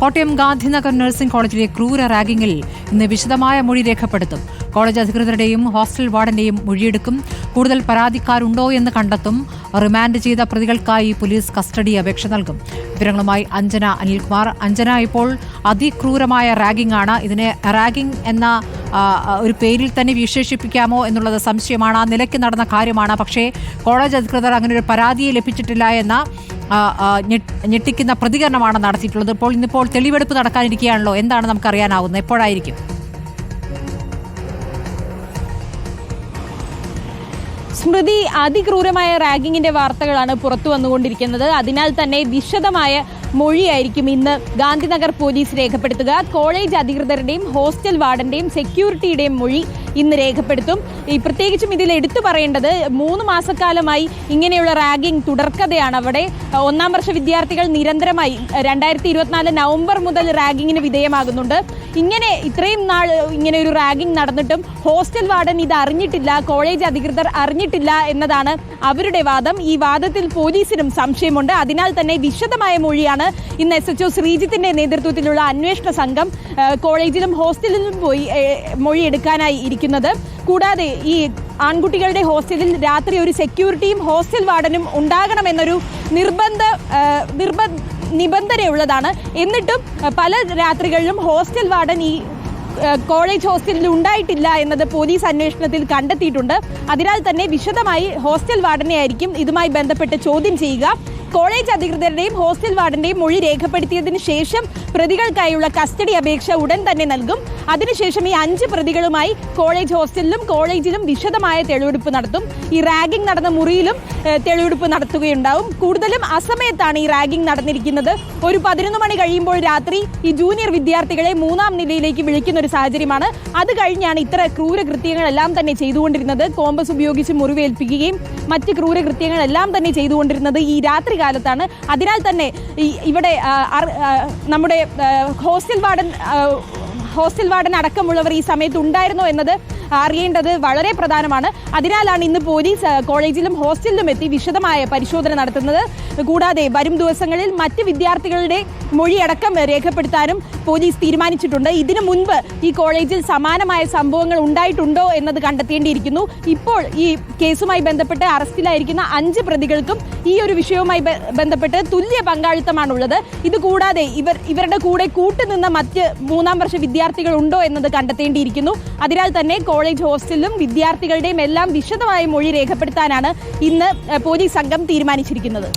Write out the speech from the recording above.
Kottayam Gandhinagar nursing കോളേജിലെ ക്രൂര റാഗിംഗിൽ ഇന്ന് വിശദമായ മൊഴി രേഖപ്പെടുത്തും. കോളേജ് അധികൃതരുടെയും ഹോസ്റ്റൽ വാർഡന്റെയും മൊഴിയെടുക്കും. കൂടുതൽ പരാതിക്കാരുണ്ടോ എന്ന് കണ്ടെത്തും. റിമാൻഡ് ചെയ്ത പ്രതികൾക്കായി പോലീസ് കസ്റ്റഡി അപേക്ഷ നൽകും. വിവരങ്ങളുമായി അഞ്ജന അനിൽകുമാർ. അഞ്ജന ഇപ്പോൾ അതിക്രൂരമായ റാഗിംഗ് ആണ് ഇതിനെ റാഗിംഗ് എന്ന ഒരു പേരിൽ തന്നെ വിശേഷിപ്പിക്കാമോ എന്നുള്ളത് സംശയമാണ്. ആ നിലയ്ക്ക് നടന്ന കാര്യമാണ്. പക്ഷേ കോളേജ് അധികൃതർ അങ്ങനെ ഒരു പരാതിയെ ലഭിച്ചിട്ടില്ല എന്ന ഞെട്ടിക്കുന്ന പ്രതികരണമാണ് നടത്തിയിട്ടുള്ളത്. ഇപ്പോൾ ഇന്നിപ്പോൾ തെളിവെടുപ്പ് നടക്കാനിരിക്കുകയാണല്ലോ. എന്താണ് നമുക്ക് അറിയാനാവുന്നത് എപ്പോഴായിരിക്കും? സ്മൃതി അതിക്രൂരമായ റാഗിങ്ങിന്റെ വാർത്തകളാണ് പുറത്തു വന്നുകൊണ്ടിരിക്കുന്നത്. അതിനാൽ തന്നെ വിശദമായ മൊഴിയായിരിക്കും ഇന്ന് ഗാന്ധിനഗർ പോലീസ് രേഖപ്പെടുത്തുക. കോളേജ് അധികൃതരുടെയും ഹോസ്റ്റൽ വാർഡന്റെയും സെക്യൂരിറ്റിയുടെയും മൊഴി ഇന്ന് രേഖപ്പെടുത്തും. ഈ പ്രത്യേകിച്ചും ഇതിൽ എടുത്തു പറയേണ്ടത് മൂന്ന് മാസക്കാലമായി ഇങ്ങനെയുള്ള റാഗിംഗ് തുടർക്കഥയാണ് അവിടെ. ഒന്നാം വർഷ വിദ്യാർത്ഥികൾ നിരന്തരമായി രണ്ടായിരത്തി ഇരുപത്തിനാല് നവംബർ മുതൽ റാഗിങ്ങിന് വിധേയമാകുന്നുണ്ട്. ഇങ്ങനെ ഇത്രയും നാൾ ഇങ്ങനെ ഒരു റാഗിംഗ് നടന്നിട്ടും ഹോസ്റ്റൽ വാർഡൻ ഇത് അറിഞ്ഞിട്ടില്ല കോളേജ് അധികൃതർ അറിഞ്ഞിട്ടില്ല എന്നതാണ് അവരുടെ വാദം. ഈ വാദത്തിൽ പോലീസിനും സംശയമുണ്ട്. അതിനാൽ തന്നെ വിശദമായ മൊഴിയാണ് ഇന്ന് എസ് എച്ച് ഒ ശ്രീജിത്തിന്റെ നേതൃത്വത്തിലുള്ള അന്വേഷണ സംഘം കോളേജിലും ഹോസ്റ്റലിലും പോയി മൊഴി മൊഴിയെടുക്കാനായി ഇരിക്കുന്നത്. കൂടാതെ ഈ ആൺകുട്ടികളുടെ ഹോസ്റ്റലിൽ രാത്രി ഒരു സെക്യൂരിറ്റിയും ഹോസ്റ്റൽ വാർഡനും ഉണ്ടാകണമെന്നൊരു നിർബന്ധ ആ, നിർബ നിബന്ധനയുള്ളതാണ്. എന്നിട്ടും പല രാത്രികളിലും ഹോസ്റ്റൽ വാർഡൻ ഈ കോളേജ് ഹോസ്റ്റലിൽ ഉണ്ടായിട്ടില്ല എന്നത് പോലീസ് അന്വേഷണത്തിൽ കണ്ടെത്തിയിട്ടുണ്ട്. അതിനാൽ തന്നെ വിശദമായി ഹോസ്റ്റൽ വാർഡനെ ആയിരിക്കും ഇതുമായി ബന്ധപ്പെട്ട് ചോദ്യം ചെയ്യുക. കോളേജ് അധികൃതരുടെയും ഹോസ്റ്റൽ വാർഡന്റെയും മൊഴി രേഖപ്പെടുത്തിയതിന് ശേഷം പ്രതികൾക്കായുള്ള കസ്റ്റഡി അപേക്ഷ ഉടൻ തന്നെ നൽകും. അതിനുശേഷം ഈ അഞ്ച് പ്രതികളുമായി കോളേജ് ഹോസ്റ്റലിലും കോളേജിലും വിശദമായ തെളിവെടുപ്പ് നടത്തും. ഈ റാഗിംഗ് നടന്ന മുറിയിലും തെളിവെടുപ്പ് നടത്തുകയുണ്ടാവും. കൂടുതലും അസമയത്താണ് ഈ റാഗിംഗ് നടന്നിരിക്കുന്നത്. ഒരു പതിനൊന്ന് മണി കഴിയുമ്പോൾ രാത്രി ഈ ജൂനിയർ വിദ്യാർത്ഥികളെ മൂന്നാം നിലയിലേക്ക് വിളിക്കുന്ന ഒരു സാഹചര്യമാണ്. അത് കഴിഞ്ഞാണ് ഇത്ര ക്രൂരകൃത്യങ്ങളെല്ലാം തന്നെ ചെയ്തുകൊണ്ടിരുന്നത്. കോമ്പസ് ഉപയോഗിച്ച് മുറിവേൽപ്പിക്കുകയും മറ്റ് ക്രൂരകൃത്യങ്ങളെല്ലാം തന്നെ ചെയ്തുകൊണ്ടിരുന്നത് ഈ രാത്രി കാലത്താണ്. അതിനാൽ തന്നെ ഇവിടെ നമ്മുടെ ഹോസ്റ്റൽ വാർഡൻ ഹോസ്റ്റൽ വാർഡൻ അടക്കമുള്ളവർ ഈ സമയത്ത് ഉണ്ടായിരുന്നോ എന്നത് അറിയേണ്ടത് വളരെ പ്രധാനമാണ്. അതിനാലാണ് ഇന്ന് പോലീസ് കോളേജിലും ഹോസ്റ്റലിലും എത്തി വിശദമായ പരിശോധന നടത്തുന്നത്. കൂടാതെ വരും ദിവസങ്ങളിൽ മറ്റ് വിദ്യാർത്ഥികളുടെ മൊഴിയടക്കം രേഖപ്പെടുത്താനും പോലീസ് തീരുമാനിച്ചിട്ടുണ്ട്. ഇതിനു മുൻപ് ഈ കോളേജിൽ സമാനമായ സംഭവങ്ങൾ ഉണ്ടായിട്ടുണ്ടോ എന്നത് കണ്ടെത്തേണ്ടിയിരിക്കുന്നു. ഇപ്പോൾ ഈ കേസുമായി ബന്ധപ്പെട്ട് അറസ്റ്റിലായിരിക്കുന്ന അഞ്ച് പ്രതികൾക്കും ഈ ഒരു വിഷയവുമായി ബന്ധപ്പെട്ട് തുല്യ പങ്കാളിത്തമാണുള്ളത്. ഇത് കൂടാതെ ഇവർ ഇവരുടെ കൂടെ കൂട്ടുനിന്ന മറ്റ് മൂന്നാം വർഷ വിദ്യാർത്ഥികൾ ഉണ്ടോ എന്നത് കണ്ടെത്തേണ്ടിയിരിക്കുന്നു. അതിനാൽ തന്നെ കോളേജ് ഹോസ്റ്റലിലും വിദ്യാർത്ഥികളുടെയും എല്ലാം വിശദമായ മൊഴി രേഖപ്പെടുത്താനാണ് ഇന്ന് പോലീസ് സംഘം തീരുമാനിച്ചിരിക്കുന്നത്.